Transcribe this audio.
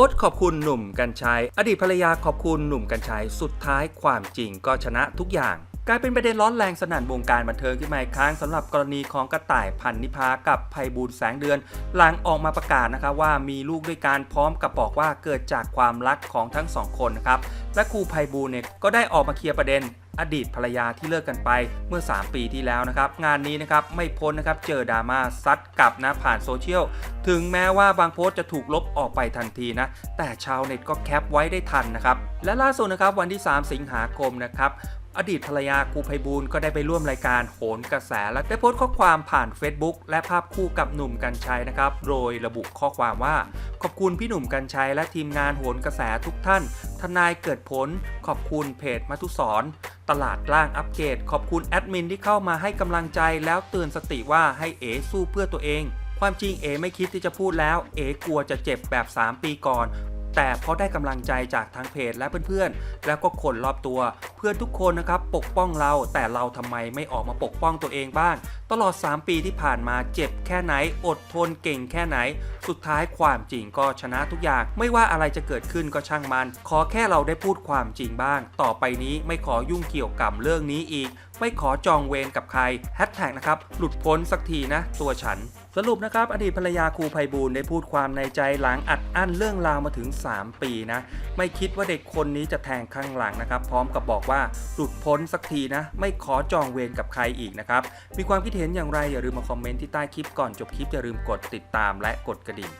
พสต์ขอบคุณหนุ่มกัญชัย อดีตภรรยาขอบคุณหนุ่มกัญชัย สุดท้ายความจริงก็ชนะทุกอย่างกลายเป็นประเด็นร้อนแรงสนั่นวงการบันเทิงที่มาอีกครั้งสำหรับกรณีของกระต่ายพันนิพากับภัยบูลแสงเดือน หลังออกมาประกาศนะคะว่ามีลูกด้วยการพร้อมกับบอกว่าเกิดจากความรักของทั้งสองคนนะครับและครูภัยบูลเนี่ยก็ได้ออกมาเคลียร์ประเด็น อดีตภรรยาที่เลิกกันไปเมื่อ 3 ปีที่แล้วนะครับ งานนี้นะครับไม่พ้นนะครับเจอดราม่าซัดกลับนะผ่านโซเชียล ถึงแม้ว่าบางโพสต์จะถูกลบออกไปทันทีนะ แต่ชาวเน็ตก็แคปไว้ได้ทันนะครับ และล่าสุดนะครับวันที่ 3 สิงหาคมนะครับอดีตภรรยาครูไพบูลก็ได้ไปร่วมรายการโหนกระแส และได้โพสต์ข้อความผ่าน Facebook และภาพคู่กับหนุ่มกัญชัยนะครับ โดยระบุข้อความว่า ขอบคุณพี่หนุ่มกัญชัยและทีมงานโหนกระแสทุกท่าน ทนายเกิดผล ขอบคุณเพจมัทุสร ตลาดล่างอัปเกรดขอบคุณแอดมินที่เข้ามาให้กำลังใจแล้วเตือนสติว่าให้เอสู้เพื่อตัวเอง ความจริงเอไม่คิดที่จะพูดแล้ว เอกลัวจะเจ็บแบบ 3 ปีก่อน แต่เพราะได้กำลังใจจากทางเพจและเพื่อนๆ แล้วก็คนรอบตัว เพื่อนทุกคนนะครับปกป้องเราแต่เราทำไมไม่ออกมาปกป้องตัวเองบ้าง ตลอด 3 ปีที่ผ่านมาเจ็บแค่ไหน อดทนเก่งแค่ไหน สุดท้ายความจริงก็ชนะทุกอย่าง ไม่ว่าอะไรจะเกิดขึ้นก็ช่างมัน ขอแค่เราได้พูดความจริงบ้าง ต่อไปนี้ไม่ขอยุ่งเกี่ยวกับเรื่องนี้อีก ไม่ขอจองเวรกับใครแฮชแท็กนะครับหลุดพ้นสักทีนะ ตัวฉัน สรุปนะครับ อดีตภรรยาครูไพบูลได้พูดความในใจหลังอัดอั้นเรื่องราวมาถึง 3 ปีนะ ไม่คิดว่าเด็กคนนี้จะแทงข้างหลังนะครับ พร้อมกับบอกว่าหลุดพ้นสักทีนะ ไม่ขอจองเวรกับใครอีกนะครับ มีความคิดเห็นอย่างไรอย่าลืมมาคอมเมนต์ที่ใต้คลิปก่อนจบคลิปอย่าลืมกดติดตามและกดกระดิ่ง